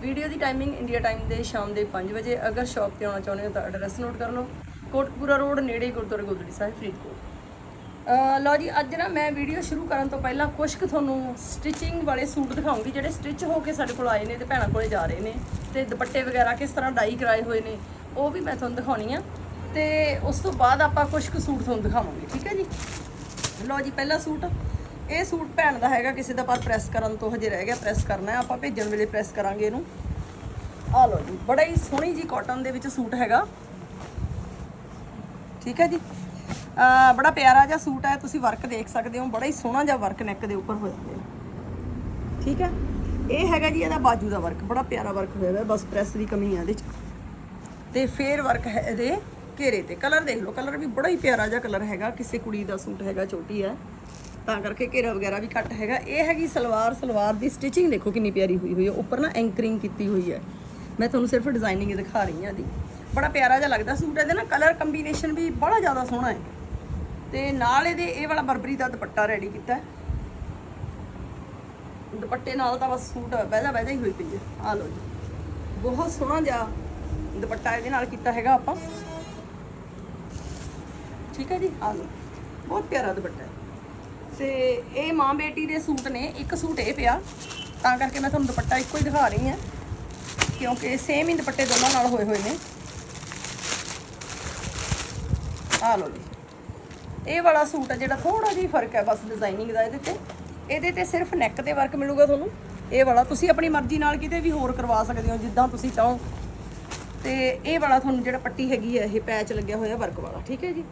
Video ਦੀ timing India time ਦੇ ਸ਼ਾਮ ਦੇ 5 ਵਜੇ। ਅਗਰ ਸ਼ਾਪ ਤੇ ਆਉਣਾ ਚਾਹੁੰਦੇ ਹੋ ਤਾਂ ਐਡਰੈਸ ਨੋਟ ਕਰ ਲਓ। ਕੋਟਕਪੂਰਾ ਰੋਡ, ਨੇੜੇ ਗੁਰਦੁਆਰਾ ਗੋਦੜੀ ਸਾਹਿਬ, ਫਰੀਦਕੋਟ। ਲਓ ਜੀ, ਅੱਜ ਨਾ ਮੈਂ ਵੀਡੀਓ ਸ਼ੁਰੂ ਕਰਨ ਤੋਂ ਪਹਿਲਾਂ ਕੁਝ ਕੁ ਤੁਹਾਨੂੰ ਸਟਿਚਿੰਗ ਵਾਲੇ ਸੂਟ ਦਿਖਾਉਂਗੀ, ਜਿਹੜੇ ਸਟਿਚ ਹੋ ਕੇ ਸਾਡੇ ਕੋਲ ਆਏ ਨੇ ਤੇ ਭੈਣਾਂ ਕੋਲੇ ਜਾ ਰਹੇ ਨੇ ਤੇ ਦੁਪੱਟੇ ਵਗੈਰਾ ਕਿਸ ਤਰ੍ਹਾਂ ਡਾਈ ਕਰਾਏ ਹੋਏ ਨੇ, ਉਹ ਵੀ ਮੈਂ ਤੁਹਾਨੂੰ ਦਿਖਾਉਣੀ ਆ। ਤੇ ਉਸ ਤੋਂ ਬਾਅਦ ਆਪਾਂ ਕੁਝ ਕੁ ਸੂਟ ਤੁਹਾਨੂੰ ਦਿਖਾਵਾਂਗੇ, ਠੀਕ ਹੈ ਜੀ? ਲਓ ਜੀ, ਪਹਿਲਾ ਸੂਟ। ਇਹ ਸੂਟ ਭੈਣ ਦਾ ਹੈਗਾ, ਕਿਸੇ ਦਾ ਪਰ ਪ੍ਰੈਸ ਕਰਨ ਤੋਂ ਹਜੇ ਰਹਿ ਗਿਆ ਪ੍ਰੈਸ ਕਰਨਾ ਹੈ, ਆਪਾਂ ਭੇਜਣ ਵੇਲੇ ਪ੍ਰੈਸ ਕਰਾਂਗੇ ਇਹਨੂੰ। ਆ ਲਓ ਜੀ, ਬੜਾ ਹੀ ਸੋਹਣੀ ਜੀ ਕਾਟਨ ਦੇ ਵਿੱਚ ਸੂਟ ਹੈਗਾ। ਠੀਕ ਹੈ ਜੀ? ਆ ਬੜਾ ਪਿਆਰਾ ਜਿਹਾ ਸੂਟ ਹੈ, ਤੁਸੀਂ ਵਰਕ ਦੇਖ ਸਕਦੇ ਹੋ, ਬੜਾ ਹੀ ਸੋਹਣਾ ਜਿਹਾ ਵਰਕ ਨੈਕ ਦੇ ਉੱਪਰ ਹੋਇਆ ਹੋਇਆ। ਠੀਕ ਹੈ? ਇਹ ਹੈਗਾ ਜੀ, ਇਹਦਾ ਬਾਜੂ ਦਾ ਵਰਕ ਬੜਾ ਪਿਆਰਾ ਵਰਕ ਹੋਇਆ ਹੋਇਆ, ਬਸ ਪ੍ਰੈਸ ਦੀ ਕਮੀ ਹੈ ਇਹਦੇ 'ਚ। ਤੇ ਫੇਰ ਵਰਕ ਹੈ ਇਹਦੇ ਘੇਰੇ ਤੇ। ਕਲਰ ਦੇਖ ਲਓ ਕਲਰ ਵੀ ਬੜਾ ਹੀ ਪਿਆਰਾ ਜਿਹਾ ਕਲਰ ਹੈਗਾ, ਕਿਸੇ ਕੁੜੀ ਦਾ ਸੂਟ ਹੈਗਾ, ਛੋਟੀ ਹੈ। ਤਾਂ ਕਰਕੇ ਘੇਰਾ ਵਗੈਰਾ ਵੀ ਘੱਟ ਹੈਗਾ। ਇਹ ਹੈਗੀ ਸਲਵਾਰ ਸਲਵਾਰ ਦੀ ਸਟਿਚਿੰਗ ਦੇਖੋ ਕਿੰਨੀ ਪਿਆਰੀ ਹੋਈ ਹੋਈ ਹੈ। ਉੱਪਰ ਨਾ ਐਂਕਰਿੰਗ ਕੀਤੀ ਹੋਈ ਹੈ। ਮੈਂ ਤੁਹਾਨੂੰ ਸਿਰਫ ਡਿਜ਼ਾਈਨਿੰਗ ਦਿਖਾ ਰਹੀ ਹਾਂ ਦੀ ਬੜਾ ਪਿਆਰਾ ਜਿਹਾ ਲੱਗਦਾ ਸੂਟ ਇਹਦੇ ਨਾ ਕਲਰ ਕੰਬੀਨੇਸ਼ਨ ਵੀ ਬੜਾ ਜ਼ਿਆਦਾ ਸੋਹਣਾ ਹੈ। ਤੇ ਨਾਲ ਇਹਦੇ ਇਹ ਵਾਲਾ ਬਰਬਰੀ ਦਾ ਦੁਪੱਟਾ ਰੈਡੀ ਕੀਤਾ ਦੁਪੱਟੇ ਨਾਲ ਤਾਂ ਬਸ ਸੂਟ ਬਹਿਦਾ ਬਹਿਦਾ ਹੀ ਹੋਈ ਪਈ ਹੈ। ਆ ਲਓ ਜੀ। ਬਹੁਤ ਸੋਹਣਾ ਜਿਹਾ ਦੁਪੱਟਾ ਇਹਦੇ ਨਾਲ ਕੀਤਾ ਹੈਗਾ ਆਪਾਂ। ਠੀਕ ਹੈ ਜੀ? ਆ ਲਓ। ਬਹੁਤ ਪਿਆਰਾ ਦੁਪੱਟਾ ਹੈ। ਤੇ ਇਹ ਮਾਂ ਬੇਟੀ ਦੇ ਸੂਟ ਨੇ, ਇੱਕ ਸੂਟ ਇਹ ਪਿਆ। ਤਾਂ ਕਰਕੇ ਮੈਂ ਤੁਹਾਨੂੰ ਦੁਪੱਟਾ ਇੱਕੋ ਹੀ ਦਿਖਾ ਰਹੀ ਹਾਂ, ਕਿਉਂਕਿ ਸੇਮ ਹੀ ਦੁਪੱਟੇ ਦੋਨਾਂ ਨਾਲ ਹੋਏ ਹੋਏ ਨੇ। ਆ ਲਓ ਜੀ। ਇਹ ਵਾਲਾ ਸੂਟ ਹੈ ਜਿਹੜਾ ਥੋੜਾ ਜਿਹਾ ਫ਼ਰਕ ਹੈ ਬਸ ਡਿਜ਼ਾਈਨਿੰਗ ਦਾ ਇਹਦੇ ਤੇ। ਇਹਦੇ ਤੇ ਸਿਰਫ ਨੈਕ ਤੇ ਵਰਕ ਮਿਲੂਗਾ ਤੁਹਾਨੂੰ। ਇਹ ਵਾਲਾ ਤੁਸੀਂ ਆਪਣੀ ਮਰਜ਼ੀ ਨਾਲ ਕਿਤੇ ਵੀ ਹੋਰ ਕਰਵਾ ਸਕਦੇ ਹੋ, ਜਿੱਦਾਂ ਤੁਸੀਂ ਚਾਹੋ। ਤੇ ਇਹ ਵਾਲਾ ਤੁਹਾਨੂੰ ਜਿਹੜਾ ਪੱਟੀ ਹੈਗੀ ਹੈ ਇਹ ਪੈਚ ਲੱਗਿਆ ਹੋਇਆ ਵਰਕ ਵਾਲਾ, ਠੀਕ ਹੈ ਜੀ?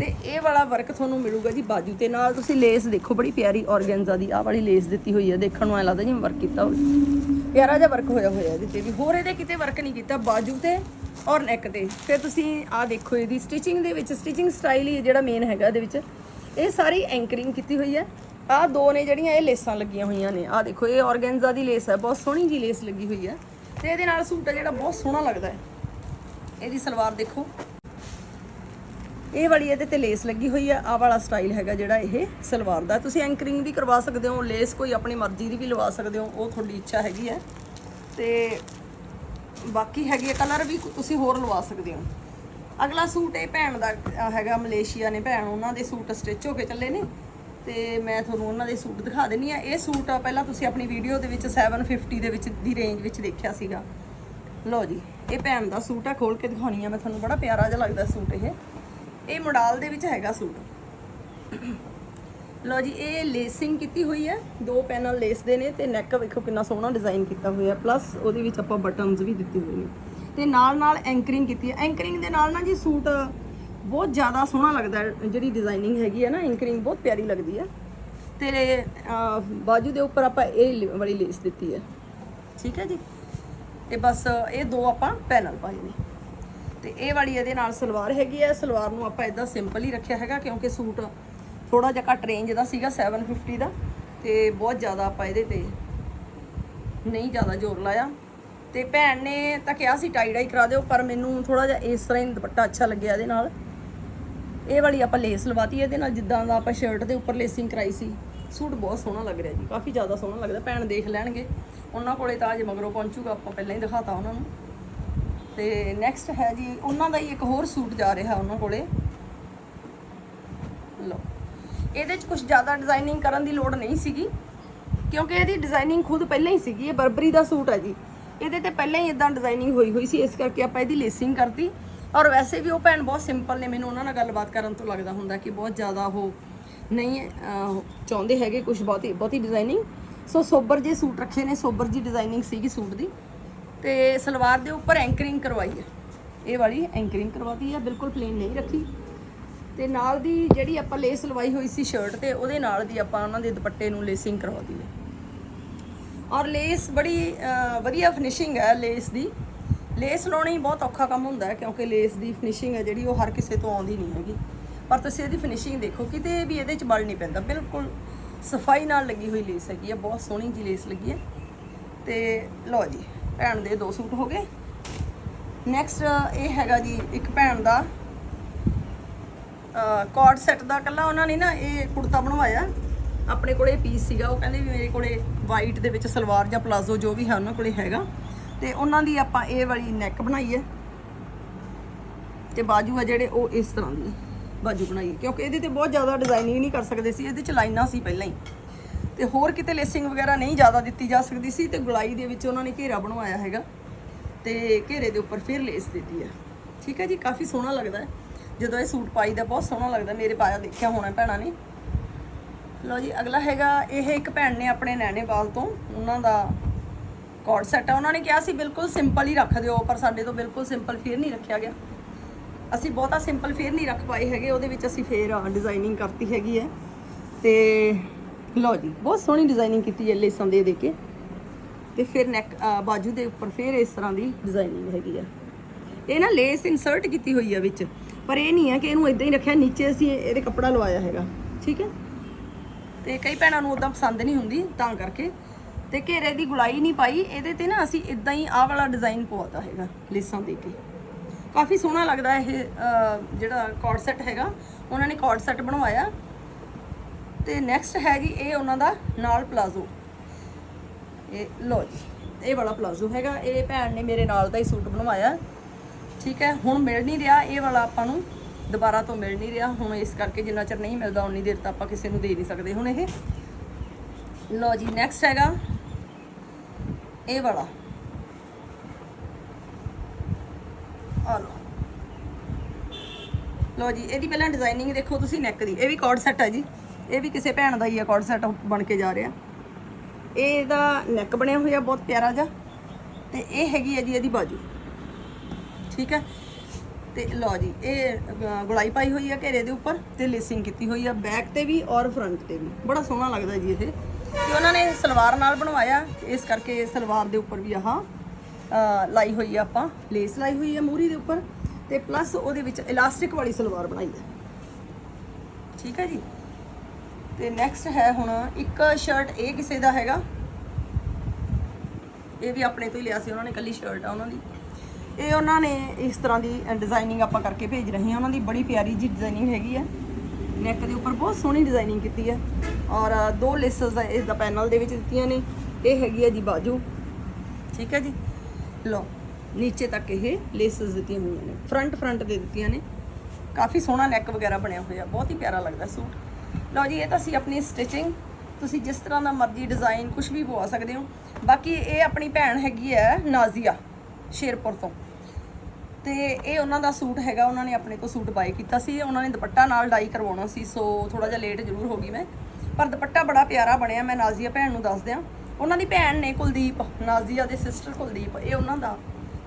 ਤੇ ਇਹ ਵਾਲਾ ਵਰਕ ਤੁਹਾਨੂੰ ਮਿਲੂਗਾ ਜੀ ਬਾਜੂ ਤੇ। ਨਾਲ ਤੁਸੀਂ ਲੇਸ ਦੇਖੋ, ਬੜੀ ਪਿਆਰੀ ਔਰਗੈਂਜ਼ਾ ਦੀ। ਆਹ ਵਾਲੀ ਲੇਸ ਦਿੱਤੀ ਹੋਈ ਹੈ, ਦੇਖਣ ਨੂੰ ਐ ਲੱਗਦਾ ਜਿਵੇਂ ਵਰਕ ਕੀਤਾ ਹੋਵੇ। ਪਿਆਰਾ ਜਿਹਾ ਵਰਕ ਹੋਇਆ ਹੋਇਆ ਇਹਦੇ ਤੇ ਵੀ। ਹੋਰ ਇਹਦੇ ਕਿਤੇ ਵਰਕ ਨਹੀਂ ਕੀਤਾ, ਬਾਜੂ ਤੇ ਔਰ ਨੈਕ ਤੇ। ਫਿਰ ਤੁਸੀਂ ਆਹ ਦੇਖੋ ਇਹਦੀ ਸਟਿਚਿੰਗ ਦੇ ਵਿੱਚ ਸਟਿਚਿੰਗ ਸਟਾਈਲ ਹੀ ਜਿਹੜਾ ਮੇਨ ਹੈਗਾ ਇਹਦੇ ਵਿੱਚ। ਇਹ ਸਾਰੀ ਐਂਕਰਿੰਗ ਕੀਤੀ ਹੋਈ ਹੈ। ਆਹ ਦੋ ਨੇ ਜਿਹੜੀਆਂ ਇਹ ਲੇਸਾਂ ਲੱਗੀਆਂ ਹੋਈਆਂ ਨੇ। ਆਹ ਦੇਖੋ, ਇਹ ਔਰਗੈਂਜ਼ਾ ਦੀ ਲੇਸ ਹੈ। ਬਹੁਤ ਸੋਹਣੀ ਜੀ ਲੇਸ ਲੱਗੀ ਹੋਈ ਹੈ। ਤੇ ਇਹਦੇ ਨਾਲ ਸੂਟ ਹੈ ਜਿਹੜਾ ਬਹੁਤ ਸੋਹਣਾ ਲੱਗਦਾ ਹੈ। ਇਹਦੀ ਸਲਵਾਰ ਦੇਖੋ। ਇਹ ਵਾਲੀ ਇਹਦੇ ਤੇ ਲੇਸ ਲੱਗੀ ਹੋਈ ਹੈ ਆਹ ਵਾਲਾ ਸਟਾਈਲ ਹੈਗਾ ਜਿਹੜਾ ਇਹ ਸਲਵਾਰ ਦਾ। ਤੁਸੀਂ ਐਂਕਰਿੰਗ ਵੀ ਕਰਵਾ ਸਕਦੇ ਹੋ ਲੇਸ ਕੋਈ ਆਪਣੀ ਮਰਜ਼ੀ ਦੀ ਵੀ ਲਵਾ ਸਕਦੇ ਹੋ, ਉਹ ਤੁਹਾਡੀ ਇੱਛਾ ਹੈਗੀ ਹੈ। ਤੇ ਬਾਕੀ ਹੈਗੀ ਹੈ ਕਲਰ ਵੀ ਤੁਸੀਂ ਹੋਰ ਲਵਾ ਸਕਦੇ ਹੋ। ਅਗਲਾ ਸੂਟ ਇਹ ਭੈਣ ਦਾ ਹੈਗਾ ਮਲੇਸ਼ੀਆ ਨੇ ਭੈਣ, ਉਹਨਾਂ ਦੇ ਸੂਟ ਸਟਿਚ ਹੋ ਕੇ ਚੱਲੇ ਨੇ। ਤੇ ਮੈਂ ਤੁਹਾਨੂੰ ਉਹਨਾਂ ਦੇ ਸੂਟ ਦਿਖਾ ਦਿੰਨੀ ਆ। ਇਹ ਸੂਟ ਪਹਿਲਾਂ ਤੁਸੀਂ ਆਪਣੀ ਵੀਡੀਓ ਦੇ ਵਿੱਚ 750 ਦੇ ਵਿੱਚ ਦੀ ਰੇਂਜ ਵਿੱਚ ਦੇਖਿਆ ਸੀਗਾ। ਲਓ ਜੀ, ਇਹ ਭੈਣ ਦਾ ਸੂਟ ਆ ਖੋਲ ਕੇ ਦਿਖਾਉਣੀ ਆ। ਮੈਂ ਤੁਹਾਨੂੰ ਬੜਾ ਪਿਆਰਾ ਜਿਹਾ ਲੱਗਦਾ ਸੂਟ ਇਹ। ਇਹ ਮੋਡਲ ਦੇ ਵਿੱਚ ਹੈਗਾ ਸੂਟ। ਲਓ ਜੀ, ਇਹ ਲੇਸਿੰਗ ਕੀਤੀ ਹੋਈ ਹੈ। ਦੋ ਪੈਨਲ ਲੇਸ ਦੇ ਨੇ ਤੇ ਨੈਕ ਵੇਖੋ ਕਿੰਨਾ ਸੋਹਣਾ ਡਿਜ਼ਾਈਨ ਕੀਤਾ ਹੋਇਆ। ਪਲੱਸ ਉਹਦੇ ਵਿੱਚ ਆਪਾਂ ਬਟਨਸ ਵੀ ਦਿੱਤੇ ਹੋਏ ਨੇ। ਤੇ ਨਾਲ ਨਾਲ ਐਂਕਰਿੰਗ ਕੀਤੀ ਹੈ। ਐਂਕਰਿੰਗ ਦੇ ਨਾਲ ਨਾ ਜੀ ਸੂਟ ਬਹੁਤ ਜ਼ਿਆਦਾ ਸੋਹਣਾ ਲੱਗਦਾ ਜਿਹੜੀ ਡਿਜ਼ਾਈਨਿੰਗ ਹੈਗੀ ਹੈ ਨਾ ਐਂਕਰਿੰਗ ਬਹੁਤ ਪਿਆਰੀ ਲੱਗਦੀ ਹੈ। ਤੇ ਬਾਜੂ ਦੇ ਉੱਪਰ ਆਪਾਂ ਇਹ ਲ- ਵਾਲੀ ਲੇਸ ਦਿੱਤੀ ਹੈ। ਠੀਕ ਹੈ ਜੀ? ਤੇ ਬਸ ਇਹ ਦੋ ਆਪਾਂ ਪੈਨਲ ਪਾਏ ਨੇ। ਤੇ ਇਹ ਵਾਲੀ ਇਹਦੇ ਨਾਲ ਸਲਵਾਰ ਹੈਗੀ ਹੈ ਸਲਵਾਰ ਨੂੰ ਆਪਾਂ ਇਦਾਂ ਸਿੰਪਲ ਹੀ ਰੱਖਿਆ ਹੈਗਾ, ਕਿਉਂਕਿ ਸੂਟ ਥੋੜਾ ਜਿਹਾ ਘੱਟ ਰੇਂਜ ਦਾ ਸੀਗਾ 750 ਦਾ। ਤੇ ਬਹੁਤ ਜ਼ਿਆਦਾ ਆਪਾਂ ਇਹਦੇ ਤੇ ਨਹੀਂ ਜ਼ਿਆਦਾ ਜ਼ੋਰ ਲਾਇਆ। ਤੇ ਭੈਣ ਨੇ ਤਾਂ ਕਿਹਾ ਸੀ ਟਾਈ ਡਾਈ ਕਰਾ ਦਿਓ, ਪਰ ਮੈਨੂੰ ਥੋੜਾ ਜਿਹਾ ਇਸ ਤਰ੍ਹਾਂ ਹੀ ਦੁਪੱਟਾ ਅੱਛਾ ਲੱਗਿਆ ਇਹਦੇ ਨਾਲ। ਇਹ ਵਾਲੀ ਆਪਾਂ ਲੇਸ ਲਵਾਤੀ ਇਹਦੇ ਨਾਲ, ਜਿੱਦਾਂ ਦਾ ਆਪਾਂ ਸ਼ਰਟ ਦੇ ਉੱਪਰ ਲੇਸਿੰਗ ਕਰਾਈ ਸੀ। ਸੂਟ ਬਹੁਤ ਸੋਹਣਾ ਲੱਗ ਰਿਹਾ ਜੀ, ਕਾਫੀ ਜ਼ਿਆਦਾ ਸੋਹਣਾ ਲੱਗਦਾ, ਭੈਣ ਦੇਖ ਲੈਣਗੇ। ਉਹਨਾਂ ਕੋਲੇ ਤਾਂ ਅੱਜ ਮਗਰੋਂ ਪਹੁੰਚੂਗਾ, ਆਪਾਂ ਪਹਿਲਾਂ ਹੀ ਦਿਖਾਤਾ ਉਹਨਾਂ ਨੂੰ। ਤੇ ਨੈਕਸਟ ਹੈ ਜੀ, ਉਹਨਾਂ ਦਾ ਹੀ ਇੱਕ ਹੋਰ ਸੂਟ ਜਾ ਰਿਹਾ ਉਹਨਾਂ ਕੋਲੇ। ਲਓ, ਇਹਦੇ 'ਚ ਕੁਝ ਜ਼ਿਆਦਾ ਡਿਜ਼ਾਈਨਿੰਗ ਕਰਨ ਦੀ ਲੋੜ ਨਹੀਂ ਸੀਗੀ, ਕਿਉਂਕਿ ਇਹਦੀ ਡਿਜ਼ਾਈਨਿੰਗ ਖੁਦ ਪਹਿਲਾਂ ਹੀ ਸੀਗੀ, ਇਹ ਬਰਬਰੀ ਦਾ ਸੂਟ ਹੈ ਜੀ। ਇਹਦੇ ਤੇ ਪਹਿਲਾਂ ਹੀ ਇਦਾਂ ਡਿਜ਼ਾਈਨਿੰਗ ਹੋਈ ਹੋਈ ਸੀ, ਇਸ ਕਰਕੇ ਆਪਾਂ ਇਹਦੀ ਲੇਸਿੰਗ ਕਰਤੀ। ਔਰ ਵੈਸੇ ਵੀ ਉਹ ਭੈਣ ਬਹੁਤ ਸਿੰਪਲ ਨੇ, ਮੈਨੂੰ ਉਹਨਾਂ ਨਾਲ ਗੱਲਬਾਤ ਕਰਨ ਤੋਂ ਲੱਗਦਾ ਹੁੰਦਾ ਕਿ ਬਹੁਤ ਜ਼ਿਆਦਾ ਉਹ ਨਹੀਂ ਚਾਹੁੰਦੇ ਹੈਗੇ ਕੁਝ ਬਹੁਤੀ ਬਹੁਤੀ ਡਿਜ਼ਾਈਨਿੰਗ ਸੋ ਸੋਬਰ ਜੇ ਸੂਟ ਰੱਖੇ ਨੇ, ਸੋਬਰ ਜੀ ਡਿਜ਼ਾਈਨਿੰਗ ਸੀਗੀ ਸੂਟ ਦੀ। ਤੇ ਸਲਵਾਰ ਦੇ ਉੱਪਰ ਐਂਕਰਿੰਗ ਕਰਵਾਈ ਹੈ। ਇਹ ਵਾਲੀ ਐਂਕਰਿੰਗ ਕਰਵਾਤੀ ਹੈ, ਬਿਲਕੁਲ ਪਲੇਨ ਨਹੀਂ ਰੱਖੀ। ਤੇ ਨਾਲ ਦੀ ਜਿਹੜੀ ਆਪਾਂ ਲੇਸ ਲਵਾਈ ਹੋਈ ਸੀ ਸ਼ਰਟ ਤੇ, ਉਹਦੇ ਨਾਲ ਦੀ ਆਪਾਂ ਉਹਨਾਂ ਦੇ ਦੁਪੱਟੇ ਨੂੰ ਲੇਸਿੰਗ ਕਰਵਾਤੀ ਹੈ। ਔਰ ਲੇਸ ਬੜੀ ਵਧੀਆ ਫਿਨਿਸ਼ਿੰਗ ਹੈ ਲੇਸ ਦੀ। ਲੇਸ ਲਾਉਣੀ ਬਹੁਤ ਔਖਾ ਕੰਮ ਹੁੰਦਾ ਹੈ, ਕਿਉਂਕਿ ਲੇਸ ਦੀ ਫਿਨਿਸ਼ਿੰਗ ਹੈ ਜਿਹੜੀ, ਉਹ ਹਰ ਕਿਸੇ ਤੋਂ ਆਉਂਦੀ ਨਹੀਂ ਹੈਗੀ। ਪਰ ਤੁਸੀਂ ਇਹਦੀ ਫਿਨਿਸ਼ਿੰਗ ਦੇਖੋ, ਕਿਤੇ ਵੀ ਇਹਦੇ ਚ ਬਲ ਨਹੀਂ ਪੈਂਦਾ। ਬਿਲਕੁਲ ਸਫ਼ਾਈ ਨਾਲ ਲੱਗੀ ਹੋਈ ਲੇਸ ਹੈਗੀ ਹੈ, ਬਹੁਤ ਸੋਹਣੀ ਜੀ ਲੇਸ ਲੱਗੀ ਹੈ। ਤੇ ਲਓ ਜੀ। ਭੈਣ ਦੇ ਦੋ ਸੂਟ ਹੋ ਗਏ। ਨੈਕਸਟ ਇਹ ਹੈਗਾ ਜੀ ਇੱਕ ਭੈਣ ਦਾ ਕਾਰਡ ਸੈੱਟ ਦਾ ਕੱਲਾ ਉਹਨਾਂ ਨੇ ਨਾ ਇਹ ਕੁੜਤਾ ਬਣਵਾਇਆ। ਆਪਣੇ ਕੋਲੇ ਪੀਸ ਸੀਗਾ, ਉਹ ਕਹਿੰਦੇ ਵੀ ਮੇਰੇ ਕੋਲੇ ਵਾਈਟ ਦੇ ਵਿੱਚ ਸਲਵਾਰ ਜਾਂ ਪਲਾਜ਼ੋ ਜੋ ਵੀ ਹੈ ਉਹਨਾਂ ਕੋਲੇ ਹੈਗਾ। ਤੇ ਉਹਨਾਂ ਦੀ ਆਪਾਂ ਇਹ ਵਾਲੀ ਨੈਕ ਬਣਾਈ ਹੈ। ਤੇ ਬਾਜੂ ਆ ਜਿਹੜੇ ਉਹ ਇਸ ਤਰ੍ਹਾਂ ਦੀ ਬਾਜੂ ਬਣਾਈ ਕਿਉਂਕਿ ਇਹਦੇ ਤੇ ਬਹੁਤ ਜ਼ਿਆਦਾ ਡਿਜ਼ਾਈਨਿੰਗ ਨਹੀਂ ਕਰ ਸਕਦੇ ਸੀ, ਇਹਦੇ ਚ ਲਾਈਨਾਂ ਸੀ ਪਹਿਲਾਂ ਹੀ। ਤੇ ਹੋਰ ਕਿਤੇ ਲੇਸਿੰਗ ਵਗੈਰਾ ਨਹੀਂ ਜ਼ਿਆਦਾ ਦਿੱਤੀ ਜਾ ਸਕਦੀ ਸੀ ਤੇ ਗੁਲਾਈ ਦੇ ਵਿੱਚ ਉਹਨਾਂ ਨੇ ਘੇਰਾ ਬਣਵਾਇਆ ਹੈਗਾ ਤੇ ਘੇਰੇ ਦੇ ਉੱਪਰ ਫਿਰ ਲੇਸ ਦਿੱਤੀ ਹੈ। ਠੀਕ ਹੈ ਜੀ, ਕਾਫੀ ਸੋਹਣਾ ਲੱਗਦਾ ਹੈ। ਜਦੋਂ ਇਹ ਸੂਟ ਪਾਈਦਾ ਬਹੁਤ ਸੋਹਣਾ ਲੱਗਦਾ, ਮੇਰੇ ਪਾਇਆ ਦੇਖਿਆ ਹੋਣਾ ਭੈਣਾਂ ਨੇ। ਲਓ ਜੀ, ਅਗਲਾ ਹੈਗਾ, ਇਹ ਇੱਕ ਭੈਣ ਨੇ ਆਪਣੇ ਨੈਣੇਵਾਲ ਤੋਂ ਉਹਨਾਂ ਦਾ ਕੋਡ ਸੈੱਟ ਆ। ਉਹਨਾਂ ਨੇ ਕਿਹਾ ਸੀ, ਬਿਲਕੁਲ ਸਿੰਪਲ ਹੀ ਰੱਖ ਦਿਓ, ਪਰ ਸਾਡੇ ਤੋਂ ਬਿਲਕੁਲ ਸਿੰਪਲ ਫੇਰ ਨਹੀਂ ਰੱਖਿਆ ਗਿਆ। ਅਸੀਂ ਬਹੁਤਾ ਸਿੰਪਲ ਫੇਰ ਨਹੀਂ ਰੱਖ ਪਾਏ ਹੈਗੇ, ਉਹਦੇ ਵਿੱਚ ਅਸੀਂ ਫੇਰ ਡਿਜ਼ਾਈਨਿੰਗ ਕਰਤੀ ਹੈਗੀ ਹੈ। ਤੇ ਲਓ ਜੀ, ਬਹੁਤ ਸੋਹਣੀ ਡਿਜ਼ਾਈਨਿੰਗ ਕੀਤੀ ਹੈ ਲੇਸਾਂ ਦੇ ਦੇ ਕੇ। ਤੇ ਫਿਰ ਨੈਕ ਬਾਜੂ ਦੇ ਉੱਪਰ ਫਿਰ ਇਸ ਤਰ੍ਹਾਂ ਦੀ ਡਿਜ਼ਾਈਨਿੰਗ ਹੈਗੀ ਆ। ਇਹ ਨਾ ਲੇਸ ਇਨਸਰਟ ਕੀਤੀ ਹੋਈ ਆ ਵਿੱਚ, ਪਰ ਇਹ ਨਹੀਂ ਹੈ ਕਿ ਇਹਨੂੰ ਇਦਾਂ ਹੀ ਰੱਖਿਆ, ਨੀਚੇ ਅਸੀਂ ਇਹਦੇ ਕੱਪੜਾ ਲਵਾਇਆ ਹੈਗਾ, ਠੀਕ ਹੈ? ਤੇ ਕਈ ਭੈਣਾਂ ਨੂੰ ਉਦਾਂ ਪਸੰਦ ਨਹੀਂ ਹੁੰਦੀ, ਤਾਂ ਕਰਕੇ। ਤੇ ਘੇਰੇ ਦੀ ਗੁਲਾਈ ਨਹੀਂ ਪਾਈ, ਇਹਦੇ ਤੇ ਨਾ ਅਸੀਂ ਇਦਾਂ ਹੀ ਆਹ ਵਾਲਾ ਡਿਜ਼ਾਈਨ ਪਵਾਤਾ ਹੈਗਾ, ਲੇਸਾਂ ਦੇ ਕੇ। ਕਾਫੀ ਸੋਹਣਾ ਲੱਗਦਾ ਇਹ ਜਿਹੜਾ ਕੋਡ ਸੈੱਟ ਹੈਗਾ, ਉਹਨਾਂ ਨੇ ਕੋਡ ਸੈੱਟ ਬਣਵਾਇਆ। ਤੇ ਨੈਕਸਟ ਹੈਗੀ ਇਹ ਉਹਨਾਂ ਦਾ ਨਾਲ ਪਲਾਜ਼ੋ। ਇਹ ਲੋ ਜੀ, ਇਹ ਵਾਲਾ ਪਲਾਜ਼ੋ ਹੈਗਾ, ਇਹ ਭੈਣ ਨੇ ਮੇਰੇ ਨਾਲ ਦਾ ਹੀ ਸੂਟ ਬਣਵਾਇਆ। ਠੀਕ ਹੈ, ਹੁਣ ਮਿਲ ਨਹੀਂ ਰਿਹਾ, ਇਹ ਵਾਲਾ ਆਪਾਂ ਨੂੰ ਦੁਬਾਰਾ ਤੋਂ ਮਿਲ ਨਹੀਂ ਰਿਹਾ। ਹੁਣ ਇਸ ਕਰਕੇ ਜਿੰਨਾ ਚਿਰ ਨਹੀਂ ਮਿਲਦਾ, ਉਨੀ ਦੇਰ ਤਾਂ ਆਪਾਂ ਕਿਸੇ ਨੂੰ ਦੇ ਨਹੀਂ ਸਕਦੇ ਹੁਣ ਇਹ। ਲੋ ਜੀ ਨੈਕਸਟ ਹੈਗਾ ਇਹ ਵਾਲਾ। ਆ ਲੋ ਲੋ ਜੀ, ਇਹਦੀ ਪਹਿਲਾਂ ਡਿਜ਼ਾਈਨਿੰਗ ਦੇਖੋ ਤੁਸੀਂ ਨੈਕ ਦੀ, ਇਹ ਵੀ ਕੋਡ ਸੈੱਟ ਹੈ ਜੀ। ਇਹ ਵੀ ਕਿਸੇ ਭੈਣ ਦਾ ਹੀ ਆ ਕੋਡ ਸੈੱਟ ਬਣ ਕੇ ਜਾ ਰਿਹਾ। ਇਹ ਇਹਦਾ ਨੈਕ ਬਣਿਆ ਹੋਇਆ ਬਹੁਤ ਪਿਆਰਾ ਜਿਹਾ, ਤੇ ਇਹ ਹੈਗੀ ਹੈ ਜੀ ਇਹਦੀ ਬਾਜੂ। ਠੀਕ ਹੈ? ਤੇ ਲਓ ਜੀ, ਇਹ ਗੁਲਾਈ ਪਾਈ ਹੋਈ ਹੈ ਘੇਰੇ ਦੇ ਉੱਪਰ ਤੇ ਲੇਸਿੰਗ ਕੀਤੀ ਹੋਈ ਹੈ ਬੈਕ ਤੇ ਵੀ ਔਰ ਫਰੰਟ ਤੇ ਵੀ। ਬੜਾ ਸੋਹਣਾ ਲੱਗਦਾ ਜੀ ਇਹ। ਤੇ ਉਹਨਾਂ ਨੇ ਸਲਵਾਰ ਨਾਲ ਬਣਵਾਇਆ, ਇਸ ਕਰਕੇ ਸਲਵਾਰ ਦੇ ਉੱਪਰ ਵੀ ਆਹ ਲਾਈ ਹੋਈ ਹੈ ਆਪਾਂ ਲੇਸ ਲਾਈ ਹੋਈ ਹੈ ਮੂਰੀ ਦੇ ਉੱਪਰ। ਤੇ ਪਲੱਸ ਉਹਦੇ ਵਿੱਚ ਇਲਾਸਟਿਕ ਵਾਲੀ ਸਲਵਾਰ ਬਣਾਈ ਹੈ ਠੀਕ ਹੈ ਜੀ? ਤੇ ਨੈਕਸਟ ਹੈ ਹੁਣ ਇੱਕ ਸ਼ਰਟ ਇਹ ਕਿਸੇ ਦਾ ਹੈਗਾ। ਇਹ ਵੀ ਆਪਣੇ ਤੋਂ ਹੀ ਲਿਆ ਸੀ, ਉਹਨਾਂ ਨੇ ਕੱਲੀ ਸ਼ਰਟ ਆ ਉਹਨਾਂ ਦੀ। ਇਹ ਉਹਨਾਂ ਨੇ ਇਸ ਤਰ੍ਹਾਂ ਦੀ ਡਿਜ਼ਾਈਨਿੰਗ ਆਪਾਂ ਕਰਕੇ ਭੇਜ ਰਹੇ ਹਾਂ। ਉਹਨਾਂ ਦੀ ਬੜੀ ਪਿਆਰੀ ਜੀ ਡਿਜ਼ਾਈਨਿੰਗ ਹੈਗੀ ਹੈ ਨੈਕ ਦੇ ਉੱਪਰ ਬਹੁਤ ਸੋਹਣੀ ਡਿਜ਼ਾਈਨਿੰਗ ਕੀਤੀ ਹੈ ਔਰ ਦੋ ਲੇਸਸ ਇਸ ਦਾ ਪੈਨਲ ਦੇ ਵਿੱਚ ਦਿੱਤੀਆਂ ਨੇ। ਇਹ ਹੈਗੀ ਹੈ ਜੀ ਬਾਜੂ। ਠੀਕ ਹੈ ਜੀ? ਲਓ, ਨੀਚੇ ਤੱਕ ਇਹ ਲੇਸਸ ਦਿੱਤੀਆਂ ਹੋਈਆਂ ਨੇ। ਫਰੰਟ ਫਰੰਟ ਦੇ ਦਿੱਤੀਆਂ ਨੇ। ਕਾਫੀ ਸੋਹਣਾ ਨੈਕ ਵਗੈਰਾ ਬਣਿਆ ਹੋਇਆ। ਬਹੁਤ ਹੀ ਪਿਆਰਾ ਲੱਗਦਾ ਸੂਟ। ਲਓ ਜੀ, ਇਹ ਤਾਂ ਸੀ ਆਪਣੀ ਸਟਿਚਿੰਗ ਤੁਸੀਂ ਜਿਸ ਤਰ੍ਹਾਂ ਦਾ ਮਰਜ਼ੀ ਡਿਜ਼ਾਈਨ ਕੁਝ ਵੀ ਪਵਾ ਸਕਦੇ ਹੋ। ਬਾਕੀ ਇਹ ਆਪਣੀ ਭੈਣ ਹੈਗੀ ਹੈ ਨਾਜ਼ੀਆ, ਸ਼ੇਰਪੁਰ ਤੋਂ। ਤੇ ਇਹ ਉਹਨਾਂ ਦਾ ਸੂਟ ਹੈਗਾ, ਉਹਨਾਂ ਨੇ ਆਪਣੇ ਤੋਂ ਸੂਟ ਬਾਈ ਕੀਤਾ ਸੀ, ਉਹਨਾਂ ਨੇ ਦੁਪੱਟਾ ਨਾਲ ਡਾਈ ਕਰਵਾਉਣਾ ਸੀ ਸੋ ਥੋੜਾ ਜਿਹਾ ਲੇਟ ਜ਼ਰੂਰ ਹੋ ਗਈ ਮੈਂ। ਪਰ ਦੁਪੱਟਾ ਬੜਾ ਪਿਆਰਾ ਬਣਿਆ, ਮੈਂ ਨਾਜ਼ੀਆ ਭੈਣ ਨੂੰ ਦੱਸ ਦਿਆਂ। ਉਹਨਾਂ ਦੀ ਭੈਣ ਨੇ ਕੁਲਦੀਪ, ਨਾਜ਼ੀਆ ਦੇ ਸਿਸਟਰ ਕੁਲਦੀਪ, ਇਹ ਉਹਨਾਂ ਦਾ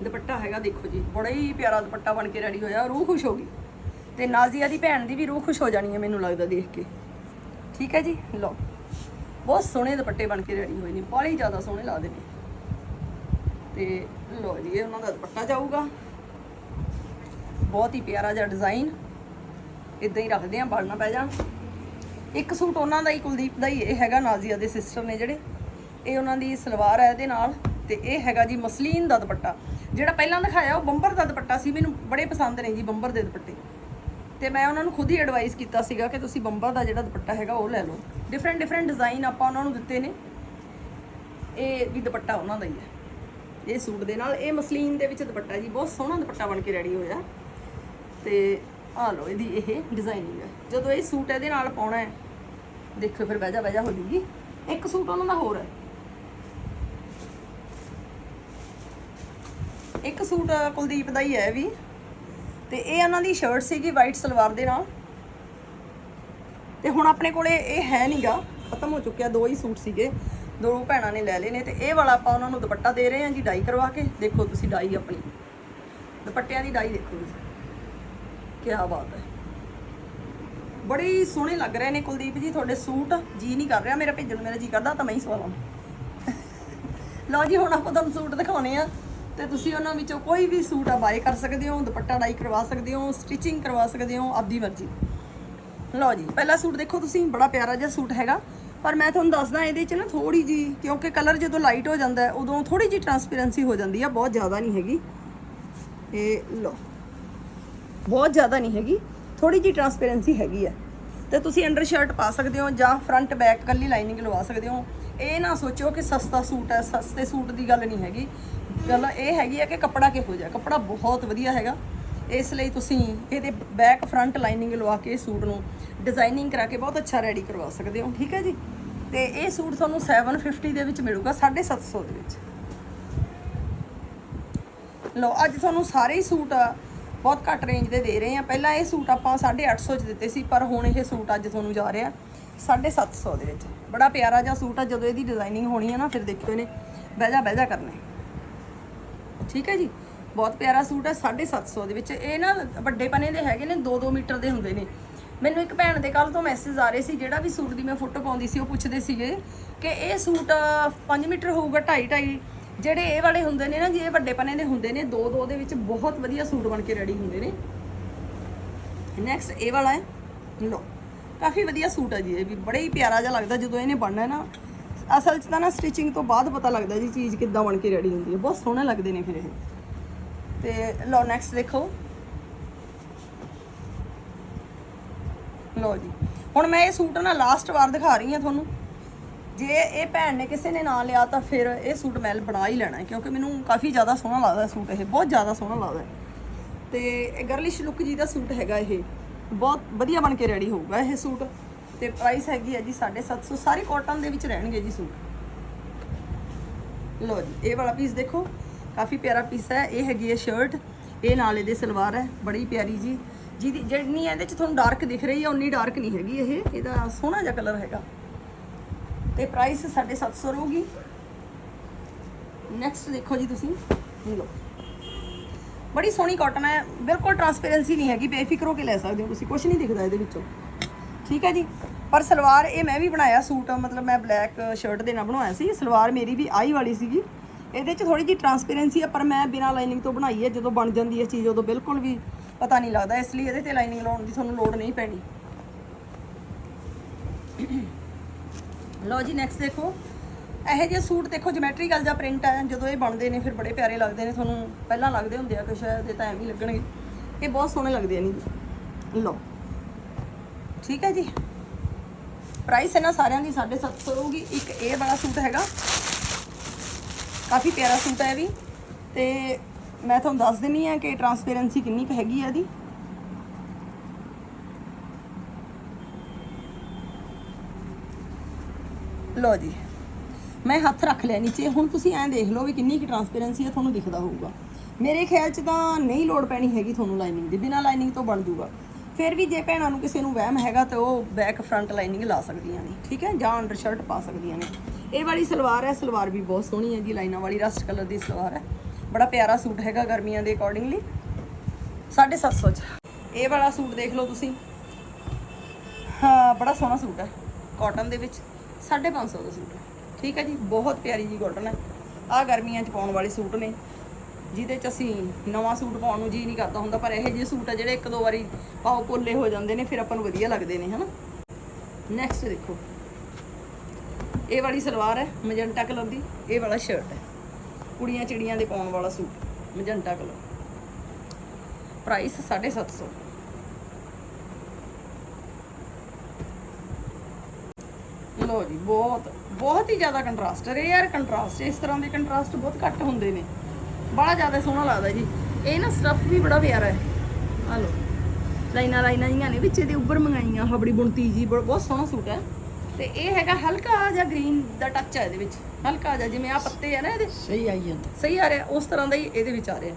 ਦੁਪੱਟਾ ਹੈਗਾ, ਦੇਖੋ ਜੀ, ਬੜਾ ਹੀ ਪਿਆਰਾ ਦੁਪੱਟਾ ਬਣ ਕੇ ਰੈਡੀ ਹੋਇਆ, ਰੂਹ ਖੁਸ਼ ਹੋ ਗਈ। ਤੇ ਨਾਜ਼ੀਆ ਦੀ ਭੈਣ ਦੀ ਵੀ ਰੂਹ ਖੁਸ਼ ਹੋ ਜਾਣੀ ਹੈ ਮੈਨੂੰ ਲੱਗਦਾ ਦੇਖ ਕੇ। ਠੀਕ ਹੈ ਜੀ? ਲਓ। ਬਹੁਤ ਸੋਹਣੇ ਦੁਪੱਟੇ ਬਣ ਕੇ ਰੈਡੀ ਹੋਏ ਨੇ। ਬਹੁਤ ਹੀ ਜ਼ਿਆਦਾ ਸੋਹਣੇ ਲੱਗਦੇ ਨੇ। ਤੇ ਲਓ ਜੀ, ਇਹ ਉਹਨਾਂ ਦਾ ਦੁਪੱਟਾ ਜਾਊਗਾ। ਬਹੁਤ ਹੀ ਪਿਆਰਾ ਜਿਹਾ ਡਿਜ਼ਾਈਨ ਇਦਾਂ ਹੀ ਰੱਖਦੇ ਆ ਬਲ ਪੈ ਜਾਣ ਇੱਕ ਸੂਟ ਉਹਨਾਂ ਦਾ ਹੀ, ਕੁਲਦੀਪ ਦਾ ਹੀ, ਇਹ ਹੈਗਾ ਨਾਜ਼ੀਆ ਦੇ ਸਿਸਟਰ ਨੇ ਜਿਹੜੇ। ਇਹ ਉਹਨਾਂ ਦੀ ਸਲਵਾਰ ਹੈ ਇਹਦੇ ਨਾਲ। ਤੇ ਇਹ ਹੈਗਾ ਜੀ ਮਸਲੀਨ ਦਾ ਦੁਪੱਟਾ। ਜਿਹੜਾ ਪਹਿਲਾਂ ਦਿਖਾਇਆ, ਉਹ ਬੰਬਰ ਦਾ ਦੁਪੱਟਾ ਸੀ। ਮੈਨੂੰ ਬੜੇ ਪਸੰਦ ਨੇ ਜੀ ਬੰਬਰ ਦੇ ਦੁਪੱਟੇ। ਤੇ ਮੈਂ ਉਹਨਾਂ ਨੂੰ ਖੁਦ ਹੀ ਐਡਵਾਈਸ ਕੀਤਾ ਸੀਗਾ ਕਿ ਤੁਸੀਂ ਬੰਬਰ ਦਾ ਜਿਹੜਾ ਦੁਪੱਟਾ ਹੈਗਾ ਉਹ ਲੈ ਲਓ। ਡਿਫਰੈਂਟ ਡਿਫਰੈਂਟ ਡਿਜ਼ਾਈਨ ਆਪਾਂ ਉਹਨਾਂ ਨੂੰ ਦਿੱਤੇ ਨੇ। ਇਹ ਵੀ ਦੁਪੱਟਾ ਉਹਨਾਂ ਦਾ ਹੀ ਹੈ। ਇਹ ਸੂਟ ਦੇ ਨਾਲ, ਇਹ ਮਸਲੀਨ ਦੇ ਵਿੱਚ ਦੁਪੱਟਾ ਜੀ, ਬਹੁਤ ਸੋਹਣਾ ਦੁਪੱਟਾ ਬਣ ਕੇ ਰੈਡੀ ਹੋਇਆ। ਤੇ ਆ ਲਓ ਇਹਦੀ ਇਹ ਡਿਜ਼ਾਈਨਿੰਗ ਹੈ। ਜਦੋਂ ਇਹ ਸੂਟ ਇਹਦੇ ਨਾਲ ਪਾਉਣਾ ਹੈ, ਦੇਖੋ ਫਿਰ ਬਹਿਜਾ ਬਹਿਜਾ ਹੋ ਜੂਗੀ। ਇੱਕ ਸੂਟ ਉਹਨਾਂ ਦਾ ਹੋਰ ਹੈ। ਇੱਕ ਸੂਟ ਕੁਲਦੀਪ ਦਾ ਹੀ ਹੈ ਵੀ। ਤੇ ਇਹ ਉਹਨਾਂ ਦੀ ਸ਼ਰਟ ਸੀਗੀ ਵਾਈਟ ਸਲਵਾਰ ਦੇ ਨਾਲ। ਤੇ ਹੁਣ ਆਪਣੇ ਕੋਲੇ ਇਹ ਹੈ ਨਹੀਂਗਾ ਖਤਮ ਹੋ ਚੁੱਕਿਆ, ਦੋ ਹੀ ਸੂਟ ਸੀਗੇ, ਦੋ ਭੈਣਾਂ ਨੇ ਲੈ ਲਏ ਨੇ ਤੇ ਇਹ ਵਾਲਾ ਆਪਾਂ ਉਹਨਾਂ ਨੂੰ ਦੁਪੱਟਾ ਦੇ ਰਹੇ ਹਾਂ ਜੀ, ਡਾਈ ਕਰਵਾ ਕੇ। ਦੇਖੋ ਤੁਸੀਂ ਡਾਈ ਆਪਣੀ। ਦੁਪੱਟਿਆਂ ਦੀ ਡਾਈ ਦੇਖੋ ਤੁਸੀਂ। ਕੀ ਬਾਤ ਹੈ। ਬੜੇ ਸੋਹਣੇ ਲੱਗ ਰਹੇ ਨੇ ਕੁਲਦੀਪ ਜੀ, ਤੁਹਾਡੇ ਸੂਟ। ਜੀ ਨਹੀਂ ਕਰ ਰਿਹਾ, ਮੇਰਾ ਭੇਜਣ ਮੇਰਾ ਜੀ ਕਰਦਾ, ਤਾਂ ਮੈਂ ਹੀ ਸਵਾ ਲਵਾਂ। ਲਓ ਜੀ, ਹੁਣ ਆਪਾਂ ਤੁਹਾਨੂੰ ਸੂਟ ਦਿਖਾਉਣੇ ਆ। ਤੇ ਤੁਸੀਂ ਉਹਨਾਂ ਵਿੱਚੋਂ ਕੋਈ ਵੀ ਸੂਟ ਆ ਬਾਏ ਕਰ ਸਕਦੇ ਹੋ, ਦੁਪੱਟਾ ਡਾਈ ਕਰਵਾ ਸਕਦੇ ਹੋ ਸਟਿਚਿੰਗ ਕਰਵਾ ਸਕਦੇ ਹੋ, ਆਪਦੀ ਮਰਜ਼ੀ। ਲਓ ਜੀ, ਪਹਿਲਾ ਸੂਟ ਦੇਖੋ ਤੁਸੀਂ, ਬੜਾ ਪਿਆਰਾ ਜਿਹਾ ਸੂਟ ਹੈਗਾ। ਪਰ ਮੈਂ ਤੁਹਾਨੂੰ ਦੱਸਦਾ ਇਹਦੇ 'ਚ ਨਾ ਥੋੜੀ ਜੀ, ਕਿਉਂਕਿ ਕਲਰ ਜਦੋਂ ਲਾਈਟ ਹੋ ਜਾਂਦਾ, ਉਦੋਂ ਥੋੜੀ ਜੀ ਟਰਾਂਸਪੇਰੈਂਸੀ ਹੋ ਜਾਂਦੀ ਆ, ਬਹੁਤ ਜ਼ਿਆਦਾ ਨਹੀਂ ਹੈਗੀ। ਇਹ ਲਓ, ਬਹੁਤ ਜ਼ਿਆਦਾ ਨਹੀਂ ਹੈਗੀ ਥੋੜੀ ਜੀ ਟਰਾਂਸਪੇਰੈਂਸੀ ਹੈਗੀ ਆ। ਤੇ ਤੁਸੀਂ ਅੰਡਰ ਸ਼ਰਟ ਪਾ ਸਕਦੇ ਹੋ ਜਾਂ ਫਰੰਟ ਬੈਕ ਕੱਲੀ ਲਾਈਨਿੰਗ ਲਵਾ ਸਕਦੇ ਹੋ। ਇਹ ਨਾ ਸੋਚੋ ਕਿ ਸਸਤਾ ਸੂਟ ਹੈ, ਸਸਤੇ ਸੂਟ ਦੀ ਗੱਲ ਨਹੀਂ ਹੈਗੀ। ਗੱਲ ਇਹ ਹੈਗੀ ਆ ਕਿ ਕੱਪੜਾ ਕਿਹੋ ਜਿਹਾ, ਕੱਪੜਾ ਬਹੁਤ ਵਧੀਆ ਹੈਗਾ। ਇਸ ਲਈ ਤੁਸੀਂ ਇਹਦੇ ਬੈਕ ਫਰੰਟ ਲਾਈਨਿੰਗ ਲਵਾ ਕੇ ਸੂਟ ਨੂੰ ਡਿਜ਼ਾਈਨਿੰਗ ਕਰਾ ਕੇ ਬਹੁਤ ਅੱਛਾ ਰੈਡੀ ਕਰਵਾ ਸਕਦੇ ਹੋ, ਠੀਕ ਹੈ ਜੀ? ਤੇ ਇਹ ਸੂਟ ਤੁਹਾਨੂੰ 750 ਦੇ ਵਿੱਚ ਮਿਲੂਗਾ 750 ਦੇ ਵਿੱਚ। ਲਓ, ਅੱਜ ਤੁਹਾਨੂੰ ਸਾਰੇ ਹੀ ਸੂਟ ਬਹੁਤ ਘੱਟ ਰੇਂਜ ਦੇ ਦੇ ਰਹੇ ਆ ਪਹਿਲਾਂ ਇਹ ਸੂਟ ਆਪਾਂ 850 ਚ ਦਿੱਤੇ ਸੀ, ਪਰ ਹੁਣ ਇਹ ਸੂਟ ਅੱਜ ਤੁਹਾਨੂੰ ਜਾ ਰਿਹਾ 750 ਦੇ ਵਿੱਚ। ਬੜਾ ਪਿਆਰਾ ਜਿਹਾ ਸੂਟ ਆ, ਜਦੋਂ ਇਹਦੀ ਡਿਜ਼ਾਈਨਿੰਗ ਹੋਣੀ ਹੈ ਨਾ, ਫਿਰ ਦੇਖਿਓ ਇਹਨੇ ਬਹਿਜਾ ਬਹਿਜਾ ਕਰਨਾ। ਹੈ। ਠੀਕ ਹੈ ਜੀ? ਬਹੁਤ ਪਿਆਰਾ ਸੂਟ ਹੈ 750 ਦੇ ਵਿੱਚ। ਇਹ ਨਾ ਵੱਡੇ ਪਨੇ ਦੇ ਹੈਗੇ ਨੇ 2-2 ਮੀਟਰ ਦੇ ਹੁੰਦੇ ਨੇ। ਮੈਨੂੰ ਇੱਕ ਭੈਣ ਦੇ ਕੱਲ ਤੋਂ ਮੈਸੇਜ ਆ ਰਹੇ ਸੀ, ਜਿਹੜਾ ਵੀ ਸੂਟ ਦੀ ਮੈਂ ਫੋਟੋ ਪਾਉਂਦੀ ਸੀ, ਉਹ ਪੁੱਛਦੇ ਸੀਗੇ ਕਿ ਇਹ ਸੂਟ 5 ਮੀਟਰ ਹੋਊਗਾ 2.5 2.5 ਜਿਹੜੇ ਇਹ ਵਾਲੇ ਹੁੰਦੇ ਨੇ ਨਾ, ਜੀ ਇਹ ਵੱਡੇ ਪਨੇ ਦੇ ਹੁੰਦੇ ਨੇ 2-2 ਦੇ ਵਿੱਚ ਬਹੁਤ ਵਧੀਆ ਸੂਟ ਬਣ ਕੇ ਰੈਡੀ ਹੁੰਦੇ ਨੇ। ਨੈਕਸਟ ਇਹ ਵਾਲਾ ਹੈ। ਲੋ ਕਾਫੀ ਵਧੀਆ ਸੂਟ ਹੈ ਜੀ, ਇਹ ਵੀ। ਬੜਾ ਹੀ ਪਿਆਰਾ ਜਿਹਾ ਲੱਗਦਾ ਜਦੋਂ ਇਹਨੇ ਬਣਨਾ ਨਾ। ਅਸਲ 'ਚ ਤਾਂ ਨਾ ਸਟਿਚਿੰਗ ਤੋਂ ਬਾਅਦ ਪਤਾ ਲੱਗਦਾ ਜੀ ਚੀਜ਼ ਕਿੱਦਾਂ ਬਣ ਕੇ ਰੈਡੀ ਹੁੰਦੀ ਹੈ। ਬਹੁਤ ਸੋਹਣੇ ਲੱਗਦੇ ਨੇ ਫਿਰ ਇਹ। ਤੇ ਲੋ ਨੈਕਸਟ ਦੇਖੋ। ਲੋ ਜੀ। ਹੁਣ ਮੈਂ ਇਹ ਸੂਟ ਨਾ ਲਾਸਟ ਵਾਰ ਦਿਖਾ ਰਹੀ ਹਾਂ ਤੁਹਾਨੂੰ। ਜੇ ਇਹ ਭੈਣ ਨੇ ਕਿਸੇ ਨੇ ਨਾ ਲਿਆ ਤਾਂ ਫਿਰ ਇਹ ਸੂਟ ਮੈਂ ਬਣਾ ਹੀ ਲੈਣਾ ਕਿਉਂਕਿ ਮੈਨੂੰ ਕਾਫੀ ਜ਼ਿਆਦਾ ਸੋਹਣਾ ਲੱਗਦਾ ਸੂਟ ਇਹ। ਬਹੁਤ ਜ਼ਿਆਦਾ ਸੋਹਣਾ ਲੱਗਦਾ ਹੈ। ਤੇ ਇਹ ਗਰਲਿਸ਼ ਲੁੱਕ ਜੀ ਦਾ ਸੂਟ ਹੈਗਾ ਇਹ। ਬਹੁਤ ਵਧੀਆ ਬਣ ਕੇ ਰੈਡੀ ਹੋਊਗਾ ਇਹ ਸੂਟ। ਤੇ ਪ੍ਰਾਈਸ ਹੈਗੀ ਹੈ ਜੀ 750 ਸਾਰੇ ਕਾਟਨ ਦੇ ਵਿੱਚ ਰਹਿਣਗੇ ਜੀ ਸੂਟ। ਲੋ ਜੀ, ਇਹ ਵਾਲਾ ਪੀਸ ਦੇਖੋ, ਕਾਫੀ ਪਿਆਰਾ ਪੀਸ ਹੈ, ਇਹ ਹੈਗੀ ਹੈ ਸ਼ਰਟ ਇਹ ਨਾਲ ਇਹਦੇ ਸਲਵਾਰ ਹੈ, ਬੜੀ ਪਿਆਰੀ ਜੀ। ਜਿਹਦੀ ਜਿਹੜੀ ਇਹਦੇ ਚ ਤੁਹਾਨੂੰ ਡਾਰਕ ਦਿਖ ਰਹੀ ਹੈ, ਉਨੀ ਡਾਰਕ ਨਹੀਂ ਹੈਗੀ ਇਹ, ਇਹਦਾ ਸੋਹਣਾ ਜਿਹਾ ਕਲਰ ਹੈਗਾ। ਤੇ ਪ੍ਰਾਈਸ 750 ਰਹੂਗੀ। ਨੈਕਸਟ ਦੇਖੋ ਜੀ ਤੁਸੀਂ ਲੋ ਬੜੀ ਸੋਹਣੀ ਕਾਟਨ ਹੈ, ਬਿਲਕੁਲ ਟਰਾਂਸਪੇਰੈਂਸੀ ਨਹੀਂ ਹੈਗੀ, ਬੇਫਿਕਰ ਹੋ ਕੇ ਲੈ ਸਕਦੇ ਹੋ ਤੁਸੀਂ ਕੁਝ ਨਹੀਂ ਦਿਖਦਾ ਇਹਦੇ ਵਿੱਚੋਂ। ਠੀਕ ਹੈ ਜੀ। ਪਰ ਸਲਵਾਰ ਇਹ ਮੈਂ ਵੀ ਬਣਾਇਆ ਸੂਟ, ਮਤਲਬ ਮੈਂ ਬਲੈਕ ਸ਼ਰਟ ਦੇ ਨਾਲ ਬਣਵਾਇਆ ਸੀ। ਸਲਵਾਰ ਮੇਰੀ ਵੀ ਆਈ ਵਾਲੀ ਸੀਗੀ। ਇਹਦੇ 'ਚ ਥੋੜੀ ਜਿਹੀ ਟਰਾਂਸਪੇਰੈਂਸੀ ਆ, ਪਰ ਮੈਂ ਬਿਨਾਂ ਲਾਈਨਿੰਗ ਤੋਂ ਬਣਾਈ ਹੈ। ਜਦੋਂ ਬਣ ਜਾਂਦੀ ਹੈ ਚੀਜ਼, ਉਦੋਂ ਬਿਲਕੁਲ ਵੀ ਪਤਾ ਨਹੀਂ ਲੱਗਦਾ। ਇਸ ਲਈ ਇਹਦੇ ਤੇ ਲਾਈਨਿੰਗ ਲਾਉਣ ਦੀ ਤੁਹਾਨੂੰ ਲੋੜ ਨਹੀਂ ਪੈਣੀ। ਲਓ ਜੀ ਨੈਕਸਟ ਦੇਖੋ। ਇਹੋ ਜਿਹੇ ਸੂਟ ਦੇਖੋ ਜਿਓਮੈਟਰੀਕਲ ਜਾਂ ਪ੍ਰਿੰਟ ਹੈ ਜਦੋਂ ਇਹ ਬਣਦੇ ਨੇ, ਫਿਰ ਬੜੇ ਪਿਆਰੇ ਲੱਗਦੇ ਨੇ। ਤੁਹਾਨੂੰ ਪਹਿਲਾਂ ਲੱਗਦੇ ਹੁੰਦੇ ਆ ਕਿ ਸ਼ਾਇਦ ਇਹ ਤਾਂ ਐਵੇਂ ਹੀ ਲੱਗਣਗੇ। ਇਹ ਬਹੁਤ ਸੋਹਣੇ ਲੱਗਦੇ ਆ ਨਹੀਂ ਲਓ। ਠੀਕ ਹੈ ਜੀ। ਪ੍ਰਾਈਸ ਇਹਨਾਂ ਸਾਰਿਆਂ ਦੀ 750 ਰਹੂਗੀ ਇੱਕ ਇਹ ਵਾਲਾ ਸੂਟ ਹੈਗਾ। ਕਾਫੀ ਪਿਆਰਾ ਸੂਟ ਹੈ ਇਹ ਵੀ। ਤੇ ਮੈਂ ਤੁਹਾਨੂੰ ਦੱਸ ਦਿੰਨੀ ਆ ਕਿ ਟਰਾਂਸਪੇਰੈਂਸੀ ਕਿੰਨੀ ਕੁ ਹੈਗੀ ਆ ਇਹਦੀ। ਲੋ ਜੀ। ਮੈਂ ਹੱਥ ਰੱਖ ਲਿਆ ਨੀਚੇ। ਹੁਣ ਤੁਸੀਂ ਐਂ ਦੇਖ ਲਓ ਵੀ ਕਿੰਨੀ ਕੁ ਟਰਾਂਸਪੇਰੈਂਸੀ ਹੈ ਤੁਹਾਨੂੰ ਦਿਖਦਾ ਹੋਊਗਾ। ਮੇਰੇ ਖਿਆਲ 'ਚ ਤਾਂ ਨਹੀਂ ਲੋੜ ਪੈਣੀ ਹੈਗੀ ਤੁਹਾਨੂੰ ਲਾਈਨਿੰਗ ਦੀ। ਬਿਨਾਂ ਲਾਈਨਿੰਗ ਤੋਂ ਬਣ ਜੂਗਾ। ਫਿਰ ਵੀ ਜੇ ਭੈਣਾਂ ਨੂੰ ਕਿਸੇ ਨੂੰ ਵਹਿਮ ਹੈਗਾ ਤਾਂ ਉਹ ਬੈਕ ਫਰੰਟ ਲਾਈਨਿੰਗ ਲਾ ਸਕਦੀਆਂ ਨੇ, ਠੀਕ ਹੈ? ਜਾਂ ਅੰਡਰ ਸ਼ਰਟ ਪਾ ਸਕਦੀਆਂ ਨੇ। ਇਹ ਵਾਲੀ ਸਲਵਾਰ ਹੈ, ਸਲਵਾਰ ਵੀ ਬਹੁਤ ਸੋਹਣੀ ਹੈ ਜੀ, ਲਾਈਨਾਂ ਵਾਲੀ ਰਸਟ ਕਲਰ ਦੀ ਸਲਵਾਰ ਹੈ। ਬੜਾ ਪਿਆਰਾ ਸੂਟ ਹੈਗਾ ਗਰਮੀਆਂ ਦੇ ਅਕੋਰਡਿੰਗਲੀ 750 ਚ। ਇਹ ਵਾਲਾ ਸੂਟ ਦੇਖ ਲਓ ਤੁਸੀਂ। ਹਾਂ, ਬੜਾ ਸੋਹਣਾ ਸੂਟ ਹੈ। ਕਾਟਨ ਦੇ ਵਿੱਚ 550 ਦਾ ਸੂਟ ਹੈ। ਠੀਕ ਹੈ ਜੀ, ਬਹੁਤ ਪਿਆਰੀ ਜੀ ਕਾਟਨ ਹੈ। ਆ ਗਰਮੀਆਂ 'ਚ ਪਾਉਣ ਵਾਲੇ ਸੂਟ ਨੇ। ਜਿਹਦੇ 'ਚ ਅਸੀਂ ਨਵਾਂ ਸੂਟ ਪਾਉਣ ਨੂੰ ਜੀ ਨਹੀਂ ਕਰਦਾ ਹੁੰਦਾ, ਪਰ ਇਹੋ ਜਿਹੇ ਸੂਟ ਆ ਜਿਹੜੇ ਇੱਕ ਦੋ ਵਾਰੀ ਪਾਓ, ਪੋਲੇ ਹੋ ਜਾਂਦੇ ਨੇ, ਫਿਰ ਆਪਾਂ ਨੂੰ ਵਧੀਆ ਲੱਗਦੇ ਨੇ, ਹਨਾ? ਨੈਕਸਟ ਦੇਖੋ। ਇਹ ਵਾਲੀ ਸਲਵਾਰ ਹੈ, ਮਜੰਟਾ ਕਲਰ ਦੀ, ਇਹ ਵਾਲਾ ਸ਼ਰਟ ਹੈ। ਕੁੜੀਆਂ ਚਿੜੀਆਂ ਦੇ ਪਾਉਣ ਵਾਲਾ ਸੂਟ, ਮਜੰਟਾ ਕਲਰ। ਪ੍ਰਾਈਸ 750 ਲੋ ਜੀ, ਬਹੁਤ ਬਹੁਤ ਹੀ ਜ਼ਿਆਦਾ ਕੰਟਰਾਸਟ ਹੈ। ਯਾਰ ਕੰਟਰਾਸਟ ਇਸ ਤਰ੍ਹਾਂ ਦੇ ਕੰਟਰਾਸਟ ਬਹੁਤ ਘੱਟ ਹੁੰਦੇ ਨੇ। ਬੜਾ ਜ਼ਿਆਦਾ ਸੋਹਣਾ ਲੱਗਦਾ ਜੀ। ਇਹ ਨਾ ਸਟਫ ਵੀ ਬੜਾ ਪਿਆਰਾ ਹੈ। ਆ ਲੋ ਲਾਈਨਾਂ ਲਾਈਨਾਂ ਜੀਆਂ ਨੇ ਵਿੱਚ ਇਹਦੇ ਉੱਪਰ ਮੰਗਾਈਆਂ ਹਬੜੀ ਬੁਣਤੀ ਜੀ ਬਹੁਤ ਸੋਹਣਾ ਸੂਟ ਹੈ। ਤੇ ਇਹ ਹੈਗਾ ਹਲਕਾ ਜਿਹਾ ਗ੍ਰੀਨ ਦਾ ਟੱਚ ਹੈ ਇਹਦੇ ਵਿੱਚ। ਹਲਕਾ ਜਿਹਾ ਜਿਵੇਂ ਆ ਪੱਤੇ ਆ ਨਾ ਇਹਦੇ। ਸਹੀ ਆਈ ਜਾਂਦਾ ਸਹੀ ਆ ਰਿਹਾ ਉਸ ਤਰ੍ਹਾਂ ਦਾ ਹੀ ਇਹਦੇ ਵਿੱਚ ਆ ਰਿਹਾ।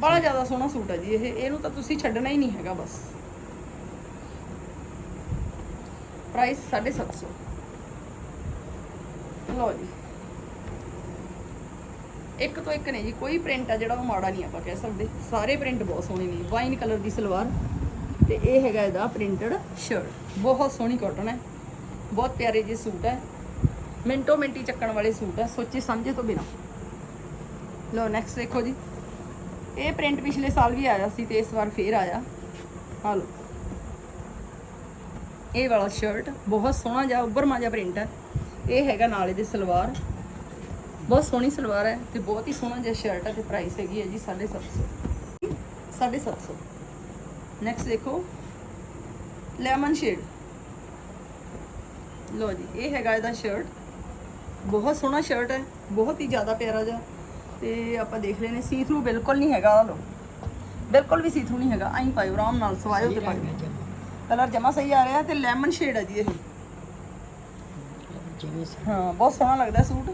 ਬੜਾ ਜ਼ਿਆਦਾ ਸੋਹਣਾ ਸੂਟ ਹੈ ਜੀ ਇਹ। ਇਹਨੂੰ ਤਾਂ ਤੁਸੀਂ ਛੱਡਣਾ ਹੀ ਨਹੀਂ ਹੈਗਾ ਬਸ। ਪ੍ਰਾਈਸ 750 ਲਓ ਜੀ। ਇੱਕ ਤੋਂ ਇੱਕ ਨੇ ਜੀ, ਕੋਈ ਪ੍ਰਿੰਟ ਆ ਜਿਹੜਾ ਉਹ ਮਾੜਾ ਨਹੀਂ ਆਪਾਂ ਕਹਿ ਸਕਦੇ। ਸਾਰੇ ਪ੍ਰਿੰਟ ਬਹੁਤ ਸੋਹਣੇ ਨੇ, ਵਾਈਨ ਕਲਰ ਦੀ ਸਲਵਾਰ। ਤੇ ਇਹ ਹੈਗਾ ਇਹਦਾ ਪ੍ਰਿੰਟਡ ਸ਼ਰਟ ਬਹੁਤ ਸੋਹਣੀ ਕਾਟਨ ਹੈ, ਬਹੁਤ ਪਿਆਰੇ ਜਿਹੇ ਸੂਟ ਹੈ। ਮਿੰਟੋ ਮਿੰਟੀ ਚੱਕਣ ਵਾਲੇ ਸੂਟ ਹੈ, ਸੋਚੇ ਸਮਝੇ ਤੋਂ ਬਿਨਾ। ਲੋ ਨੈਕਸਟ ਦੇਖੋ ਜੀ। ਇਹ ਪ੍ਰਿੰਟ ਪਿਛਲੇ ਸਾਲ ਵੀ ਆਇਆ ਸੀ ਤੇ ਇਸ ਵਾਰ ਫੇਰ ਆਇਆ। ਆ ਲੋ ਇਹ ਵਾਲਾ ਸ਼ਰਟ ਬਹੁਤ ਸੋਹਣਾ ਜਿਹਾ ਉੱਭਰਮਾ ਜਿਹਾ ਪ੍ਰਿੰਟ ਹੈ। ਇਹ ਹੈਗਾ ਨਾਲ ਇਹਦੇ ਸਲਵਾਰ। ਬਹੁਤ ਸੋਹਣੀ ਸਲਵਾਰ ਹੈ ਤੇ ਬਹੁਤ ਹੀ ਸੋਹਣਾ ਜਿਹਾ ਸ਼ਰਟ ਹੈ ਤੇ ਪ੍ਰਾਈਸ ਹੈਗੀ ਹੈ ਜੀ 750 750 ਨੈਕਸਟ ਦੇਖੋ ਲੈਮਨ ਸ਼ੇਡ ਲੋ ਜੀ ਇਹ ਹੈਗਾ ਇਹਦਾ ਸ਼ਰਟ ਬਹੁਤ ਸੋਹਣਾ ਸ਼ਰਟ ਹੈ ਬਹੁਤ ਹੀ ਜ਼ਿਆਦਾ ਪਿਆਰਾ ਜਿਹਾ। ਤੇ ਆਪਾਂ ਦੇਖ ਲੈਨੇ ਸੀ ਥਰੂ ਬਿਲਕੁਲ ਨਹੀਂ ਹੈਗਾ ਆ ਲੋ ਬਿਲਕੁਲ ਵੀ ਸੀ ਥਰੂ ਨਹੀਂ ਹੈਗਾ ਐਂ ਪਾਇਓ ਆਰਾਮ ਨਾਲ ਸਵਾਇਓ ਤੇ ਪਾਇਓ। ਕਲਰ ਜਮਾ। ਸਹੀ ਆ ਰਿਹਾ ਤੇ ਲੈਮਨ ਸ਼ੇਡ ਹੈ ਜੀ ਇਹ। ਹਾਂ ਬਹੁਤ ਸੋਹਣਾ ਲੱਗਦਾ ਸੂਟ।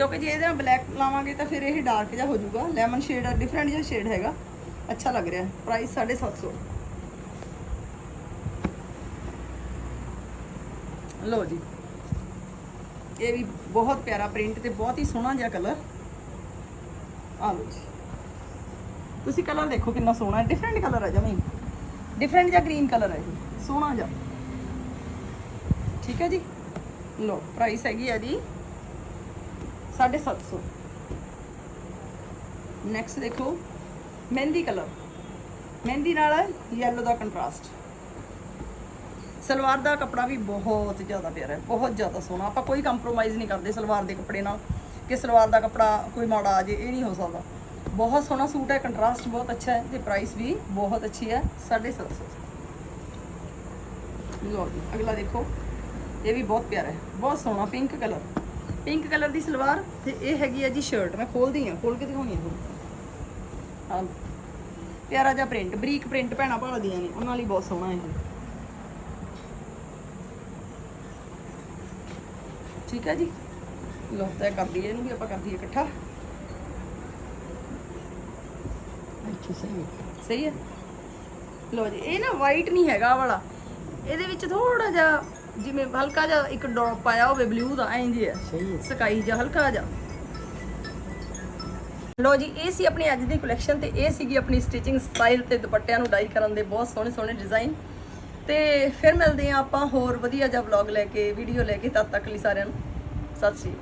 ਕਿਉਂਕਿ ਜੇ ਇਹਦੇ ਨਾਲ ਬਲੈਕ ਲਾਵਾਂਗੇ ਤਾਂ ਫਿਰ ਇਹ ਡਾਰਕ ਜਿਹਾ ਹੋ ਜਾਊਗਾ ਲੈਮਨ ਸ਼ੇਡ ਆ ਡਿਫਰੈਂਟ ਜਿਹਾ ਸ਼ੇਡ ਹੈਗਾ। ਅੱਛਾ ਲੱਗ ਰਿਹਾ ਪ੍ਰਾਈਸ 750 ਲੋ ਜੀ। ਇਹ ਵੀ ਬਹੁਤ ਪਿਆਰਾ ਪ੍ਰਿੰਟ ਤੇ ਬਹੁਤ ਹੀ ਸੋਹਣਾ ਜਿਹਾ ਕਲਰ ਆ ਲੋ ਜੀ। ਤੁਸੀਂ ਕਲਰ ਦੇਖੋ ਕਿੰਨਾ ਸੋਹਣਾ ਹੈ। ਡਿਫਰੈਂਟ ਕਲਰ ਹੈ ਜਮੀ। ਡਿਫਰੈਂਟ ਜਿਹਾ ਗ੍ਰੀਨ ਕਲਰ ਹੈ ਇਹ। ਸੋਹਣਾ ਜਿਹਾ। ਠੀਕ ਹੈ ਜੀ। ਲੋ ਪ੍ਰਾਈਸ ਹੈਗੀ ਆ ਜੀ 750 ਨੈਕਸਟ ਦੇਖੋ, ਮਹਿੰਦੀ ਕਲਰ। ਮਹਿੰਦੀ ਨਾਲ ਯੈਲੋ ਦਾ ਕੰਟਰਾਸਟ ਸਲਵਾਰ ਦਾ ਕੱਪੜਾ ਵੀ ਬਹੁਤ ਜ਼ਿਆਦਾ ਪਿਆਰਾ ਹੈ, ਬਹੁਤ ਜ਼ਿਆਦਾ ਸੋਹਣਾ। ਆਪਾਂ ਕੋਈ ਕੰਪਰੋਮਾਈਜ਼ ਨਹੀਂ ਕਰਦੇ ਸਲਵਾਰ ਦੇ ਕੱਪੜੇ ਨਾਲ, ਕਿ ਸਲਵਾਰ ਦਾ ਕੱਪੜਾ ਕੋਈ ਮਾੜਾ ਆ ਜੇ, ਇਹ ਨਹੀਂ ਹੋ ਸਕਦਾ। ਬਹੁਤ ਸੋਹਣਾ ਸੂਟ ਹੈ ਕੰਟਰਾਸਟ ਬਹੁਤ ਅੱਛਾ ਹੈ, ਤੇ ਪ੍ਰਾਈਸ ਵੀ ਬਹੁਤ ਅੱਛੀ ਹੈ 750 ਲਓ ਜੀ, ਅਗਲਾ ਦੇਖੋ, ਇਹ ਵੀ ਬਹੁਤ ਪਿਆਰਾ ਹੈ, ਬਹੁਤ ਸੋਹਣਾ ਪਿੰਕ ਕਲਰ ਪਿੰਕ ਕਲਰ ਦੀ ਸਲਵਾਰ ਤੇ ਇਹ ਹੈਗੀ ਹੈ ਜੀ ਸ਼ਰਟ ਮੈਂ ਖੋਲਦੀ ਹਾਂ ਖੋਲ ਕੇ ਦਿਖਾਉਣੀ ਹੈ ਤੁਹਾਨੂੰ। ਹਾਂ। ਪਿਆਰਾ ਜਿਹਾ ਪ੍ਰਿੰਟ ਬਰੀਕ ਪ੍ਰਿੰਟ ਭੈਣਾਂ ਭਾਲਦੀਆਂ ਨੇ, ਉਹਨਾਂ ਲਈ ਬਹੁਤ ਸੋਹਣਾ ਇਹ। ਠੀਕ ਹੈ ਜੀ? ਲੋ ਤੈਅ ਕਰ ਦਈਏ ਇਹਨੂੰ ਵੀ ਆਪਾਂ ਕਰ ਦਈਏ ਇਕੱਠਾ। ਅੱਛਾ, ਸਹੀ ਸਹੀ ਹੈ ਲੋ ਜੀ, ਇਹ ਨਾ ਵਾਈਟ ਨਹੀਂ ਹੈਗਾ ਵਾਲਾ। ਇਹਦੇ ਵਿੱਚ ਥੋੜਾ ਜਿਹਾ ਜਿਵੇਂ ਹਲਕਾ ਜਿਹਾ ਇੱਕ ਡ੍ਰੌਪ ਪਾਇਆ ਹੋਵੇ ਬਲੂ ਦਾ ਐਂ ਜੀ ਹੈ। ਸਹੀ ਹੈ। ਸਕਾਈ ਜਿਹਾ ਹਲਕਾ ਜਿਹਾ। ਲੋ ਜੀ ਇਹ ਸੀ ਆਪਣੀ ਅੱਜ ਦੀ ਕਲੈਕਸ਼ਨ ਤੇ ਇਹ ਸੀਗੀ ਆਪਣੀ ਸਟਿਚਿੰਗ ਸਟਾਈਲ ਤੇ ਦੁਪੱਟਿਆਂ ਨੂੰ ਡਾਈ ਕਰਨ ਦੇ ਬਹੁਤ ਸੋਹਣੇ ਸੋਹਣੇ ਡਿਜ਼ਾਈਨ ਤੇ ਫਿਰ ਮਿਲਦੇ ਹਾਂ ਆਪਾਂ ਹੋਰ ਵਧੀਆ ਜਿਹਾ ਵਲੌਗ ਲੈ ਕੇ ਵੀਡੀਓ ਲੈ ਕੇ ਤਦ ਤੱਕ ਲਈ ਸਾਰਿਆਂ ਨੂੰ। ਸਤਿ ਸ਼੍ਰੀ ਅਕਾਲ।